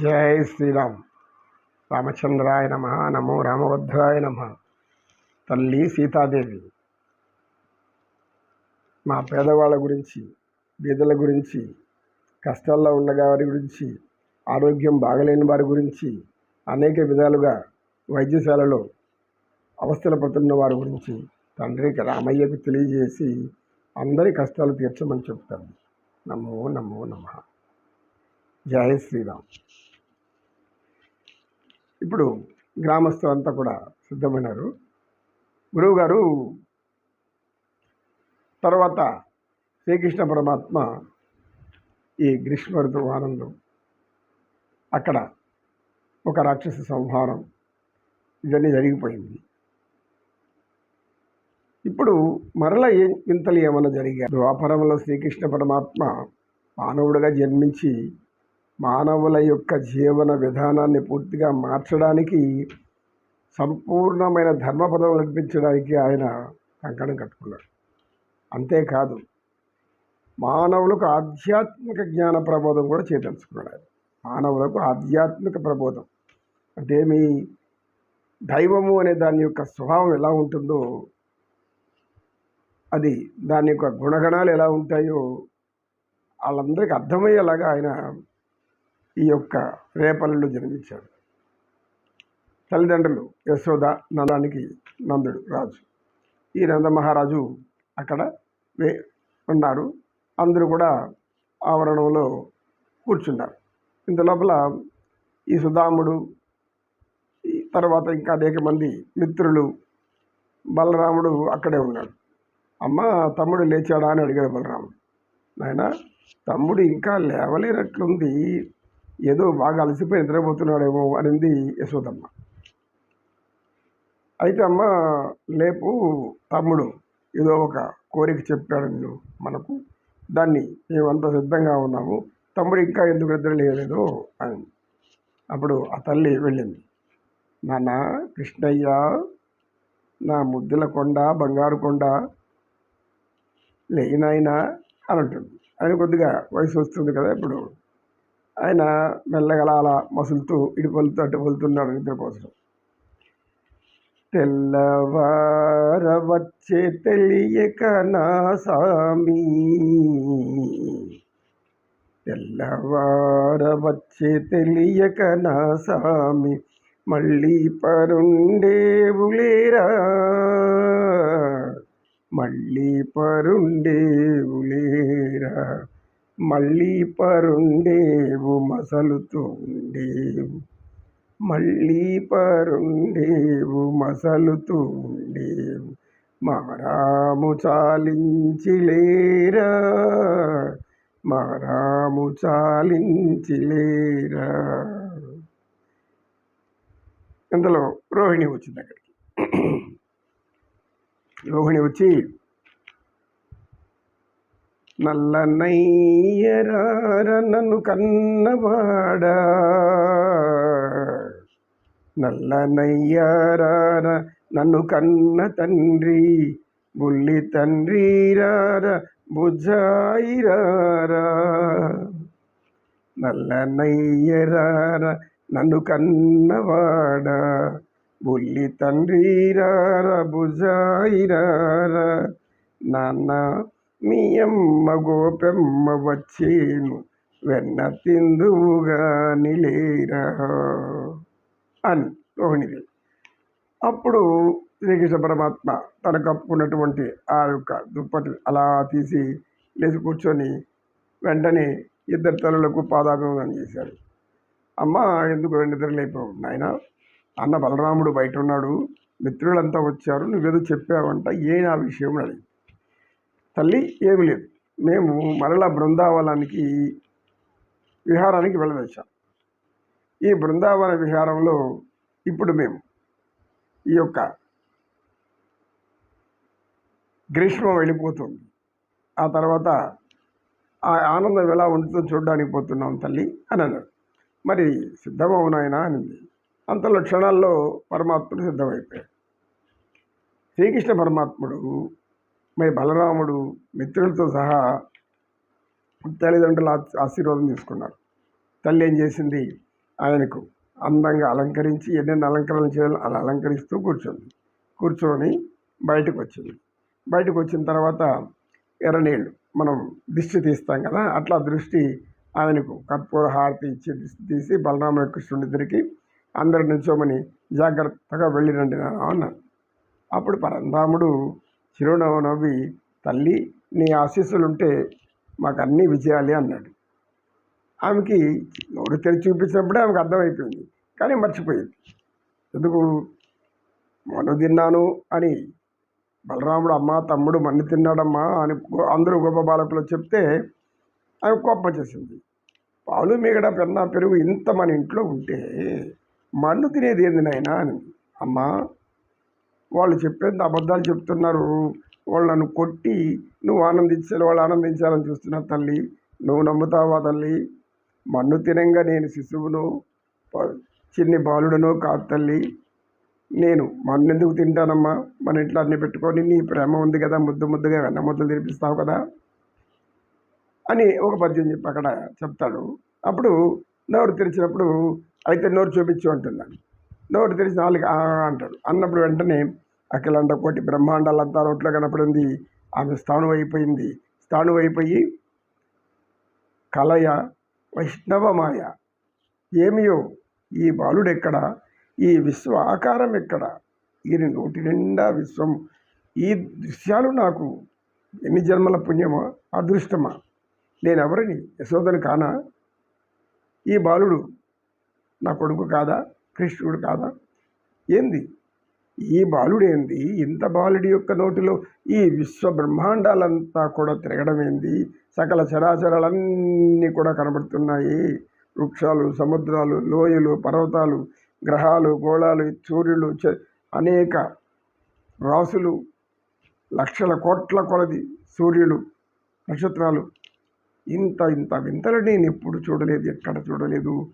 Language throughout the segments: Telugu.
జై శ్రీరామ్. రామచంద్రాయ నమ నమో రామభద్రాయ నమ. తల్లి సీతాదేవి. మా పేదవాళ్ళ గురించి బీదల గురించి కష్టాల్లో ఉన్న వారి గురించి ఆరోగ్యం బాగలేని వారి గురించి అనేక విధాలుగా వైద్యశాలలో అవస్థలు పడుతున్న వారి గురించి తండ్రికి రామయ్యకు తెలియజేసి అందరి కష్టాలు తీర్చమని చెప్తాను. నమో నమో నమ. జై శ్రీరామ్. ఇప్పుడు గ్రామస్తులంతా కూడా సిద్ధమైనారు. గురువుగారు తర్వాత శ్రీకృష్ణ పరమాత్మ ఈ గ్రీష్మ ఋతు ఆనందం అక్కడ ఒక రాక్షస సంహారం ఇవన్నీ జరిగిపోయింది. ఇప్పుడు మరల ఏ వింతలు ఏమైనా జరిగాయి? ద్వాపరంలో శ్రీకృష్ణ పరమాత్మ మానవుడిగా జన్మించి మానవుల యొక్క జీవన విధానాన్ని పూర్తిగా మార్చడానికి సంపూర్ణమైన ధర్మపదం నడిపించడానికి ఆయన కంకణం కట్టుకున్నాడు. అంతేకాదు మానవులకు ఆధ్యాత్మిక జ్ఞాన ప్రబోధం కూడా చేయదలుచుకున్నాడు ఆయన. మానవులకు ఆధ్యాత్మిక ప్రబోధం అంటే మీ దైవము అనే దాని యొక్క స్వభావం ఎలా ఉంటుందో అది దాని యొక్క గుణగణాలు ఎలా ఉంటాయో వాళ్ళందరికీ అర్థమయ్యేలాగా ఆయన ఈ యొక్క రేపల్లిలో జన్మించాడు. తల్లిదండ్రులు యశోద నందానికి నందుడు రాజు. ఈ నంద మహారాజు అక్కడ వే ఉన్నారు. అందరూ కూడా ఆవరణంలో కూర్చున్నారు. ఇంత లోపల ఈ సుధాముడు తర్వాత ఇంకా అనేక మంది మిత్రులు బలరాముడు అక్కడే ఉన్నాడు. అమ్మ తమ్ముడు లేచాడా అని అడిగాడు బలరాముడు. నాయన తమ్ముడు ఇంకా లేవలేనట్లుంది. ఏదో బాగా అలసిపోయి నిద్రపోతున్నాడేమో అనింది యశోదమ్మ. అయితే అమ్మ లేపు తమ్ముడు ఏదో ఒక కోరిక చెప్పాడు నేను మనకు. దాన్ని మేమంతా సిద్ధంగా ఉన్నాము. తమ్ముడు ఇంకా ఎందుకు నిద్ర లేదో అని అప్పుడు ఆ తల్లి వెళ్ళింది. నాన్న కృష్ణయ్య నా ముద్దుల కొండ బంగారు కొండ లేనాయనా అని అంటుంది. ఆయన కొద్దిగా వయసు వస్తుంది కదా ఇప్పుడు. ఆయన మెల్లగల అలా మసులుతూ ఇటు పలుతూ అటు పలుతున్నాడు నిద్ర తెల్లవార వచ్చే తెలియక నా సామి. తెల్లవార వచ్చే తెలియక నా సామి. మళ్ళీ పరుండేవులేరా? మళ్ళీ పరుండేవులేరా? మళ్ళీ పరుండేవు మసలుతుండేవు. మళ్ళీ పరుండేవు మసలుతుండేవు. మారాము చాలించిలేరా? మారాము చాలించిలేరా? ఇంతలో రోహిణి వచ్చింది అక్కడికి. రోహిణి వచ్చి నల్లనయ్యరార నన్ను కన్నవాడా? నల్లనయ్యారార నన్ను కన్న తండ్రి బుల్లి తండ్రి రార బుజాయిరారా నల్లనయ్యరార నన్ను కన్నవాడా బుల్లి తండ్రి రార బుజాయిరారా నాన్న మీయమ్మ గోపెమ్మ వచ్చేను వెన్న తిందువుగా నిలేరా? అని రోహిణిదేవి అప్పుడు శ్రీకృష్ణ పరమాత్మ తన కప్పుకున్నటువంటి ఆ యొక్క దుప్పటి అలా తీసి లేచి కూర్చొని వెంటనే ఇద్దరు తల్లులకు పాదాభివందనం చేశాడు. అమ్మ ఎందుకు నిద్ర లేపావు? నాయన అన్న బలరాముడు బయట ఉన్నాడు మిత్రులంతా వచ్చారు నువ్వేదో చెప్పావంట ఏ నా విషయం అడిగి తల్లి ఏమి లేదు. మేము మరలా బృందావనానికి విహారానికి వెళ్ళదొచ్చాం ఈ బృందావన విహారంలో ఇప్పుడు మేము ఈ యొక్క గ్రీష్మం వెళ్ళిపోతుంది. ఆ తర్వాత ఆ ఆనందం ఎలా ఉంటుందో చూడడానికి పోతున్నాం తల్లి అని అన్నాడు మరి సిద్ధమవునాయనా అనింది అంతలో క్షణాల్లో పరమాత్ముడు సిద్ధమైపోయాడు. శ్రీకృష్ణ పరమాత్ముడు మరి బలరాముడు మిత్రులతో సహా తల్లిదండ్రుల ఆశీర్వాదం తీసుకున్నారు. తల్లి ఏం చేసింది? ఆయనకు అందంగా అలంకరించి ఎన్నెన్ని అలంకరణలు చేయాలో అలా అలంకరిస్తూ కూర్చుంది. కూర్చొని బయటకు వచ్చింది. బయటకు వచ్చిన తర్వాత ఎర్రనీళ్ళు మనం దిష్టి తీస్తాం కదా అట్లా దృష్టి ఆయనకు కర్పూర హారతి ఇచ్చి దిష్టి తీసి బలరామ కృష్ణుడి ఇద్దరికి అందరి నుంచోమని జాగ్రత్తగా వెళ్ళిరండి నాన్న అప్పుడు పరంధాముడు చిరునవ్వు నవ్వి తల్లి నీ ఆశీస్సులుంటే మాకు అన్నీ విజయాలే అన్నాడు. ఆమెకి నోరు తెరిచి చూపించినప్పుడే ఆమెకు అర్థమైపోయింది కానీ మర్చిపోయింది. ఎందుకు? మన్ను తిన్నాను అని బలరాముడు అమ్మ తమ్ముడు మన్ను తిన్నాడమ్మా అని అందరూ గొప్ప బాలకులు చెప్తే ఆమె కోపం చేసింది పాలు మిగడ పెన్న పెరుగు ఇంత మన ఇంట్లో ఉంటే మన్ను తినేది ఏంది నాయనా అని. అమ్మా వాళ్ళు చెప్పేది అబద్ధాలు చెప్తున్నారు. వాళ్ళు నన్ను కొట్టి నువ్వు ఆనందించాలి వాళ్ళు ఆనందించాలని చూస్తున్నావు తల్లి. నువ్వు నమ్ముతావా తల్లి? మన్ను తినంగా నేను శిశువును చిన్ని బాలుడను కాదు తల్లి. నేను మన్ను ఎందుకు తింటానమ్మా? మన ఇంట్లో అన్ని పెట్టుకొని నీ ప్రేమ ఉంది కదా ముద్దు ముద్దుగా వెన్న ముద్దలు తినిపిస్తావు కదా? అని ఒక పద్యం చెప్పి అక్కడ చెప్తాడు. అప్పుడు నోరు తెరిచినప్పుడు అయితే నోరు చూపించు అంటున్నాను నోరు తెరిచి నాలుగు అంటాడు. అన్నప్పుడు వెంటనే అఖిలాండ కోటి బ్రహ్మాండాలంతా నోట్లో కనపడింది. ఆమె స్థానం అయిపోయింది స్థాణు అయిపోయి కలయ వైష్ణవమాయ. ఏమియో? ఈ బాలుడెక్కడ? ఈ విశ్వ ఆకారం ఎక్కడ ఈయన నోటి నిండా విశ్వం. ఈ దృశ్యాలు నాకు ఎన్ని జన్మల పుణ్యమా అదృష్టమా? నేను ఎవరిని యశోదని కానా? ఈ బాలుడు నా కొడుకు కాదా? కృష్ణుడు కాదా? ఏంది? ఈ బాలుడేంది? ఇంత బాలుడి యొక్క నోటిలో ఈ విశ్వ బ్రహ్మాండాలంతా కూడా తిరగడం ఏంది సకల చరాచరాలన్నీ కూడా కనబడుతున్నాయి. వృక్షాలు సముద్రాలు లోయలు పర్వతాలు గ్రహాలు గోళాలు సూర్యులు అనేక రాసులు లక్షల కోట్ల కొలది సూర్యులు నక్షత్రాలు. ఇంత ఇంత వింతలు నేను ఎప్పుడు చూడలేదు ఎక్కడ చూడలేదు.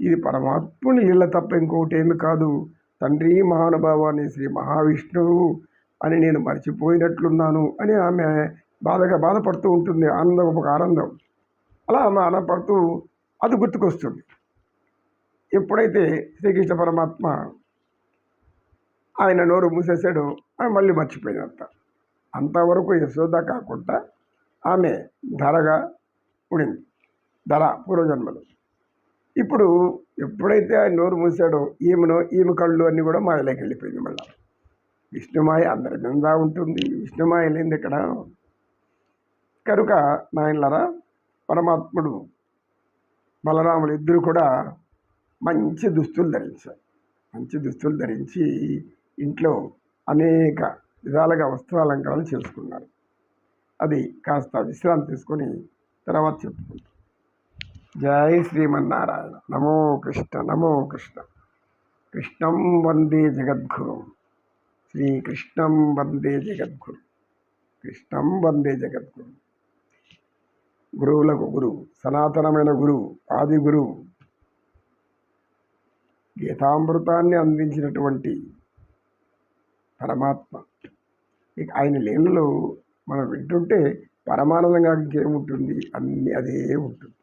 ఇది పరమాత్ముని లీల తప్ప ఇంకొకటి ఏమి కాదు. తండ్రి మహానుభావాన్ని శ్రీ మహావిష్ణువు అని నేను మర్చిపోయినట్లున్నాను అని ఆమె బాధగా బాధపడుతూ ఉంటుంది. ఆనందం ఒక ఆనందం. అలా ఆమె ఆనందపడుతూ అది గుర్తుకొస్తుంది. ఎప్పుడైతే శ్రీకృష్ణ పరమాత్మ ఆయన నోరు మూసేసాడో ఆమె మళ్ళీ మర్చిపోయినంత. అంతవరకు యశోద కాకుండా ఆమె ధరగా ఉండింది. ధర పూర్వజన్మలు. ఇప్పుడు ఎప్పుడైతే ఆయన నోరు మూసాడో ఈమెను ఈమె కళ్ళు అన్నీ కూడా మాయలోకి వెళ్ళిపోయింది మళ్ళీ. విష్ణుమాయ అందరి మీద ఉంటుంది. విష్ణుమాయ లేనిది ఇక్కడ కనుక నాయనలరా పరమాత్ముడు బలరాములు ఇద్దరు కూడా మంచి దుస్తులు ధరించారు. మంచి దుస్తులు ధరించి ఇంట్లో అనేక విధాలుగా వస్త్రాలంకరణ చేసుకున్నారు. అది కాస్త విశ్రాంతి తీసుకొని తర్వాత చెప్పుకుంటాం జై శ్రీమన్నారాయణ. నమో కృష్ణ నమో కృష్ణ. కృష్ణం వందే జగద్గురు. శ్రీకృష్ణం వందే జగద్గురు. కృష్ణం వందే జగద్గురు. గురువులకు గురువు సనాతనమైన గురువు ఆది గురువు గీతామృతాన్ని అందించినటువంటి పరమాత్మ. ఇక ఆయన లీలలో మనం వింటుంటే పరమానందంగా ఇంకేముంటుంది? అన్నీ అదే ఉంటుంది.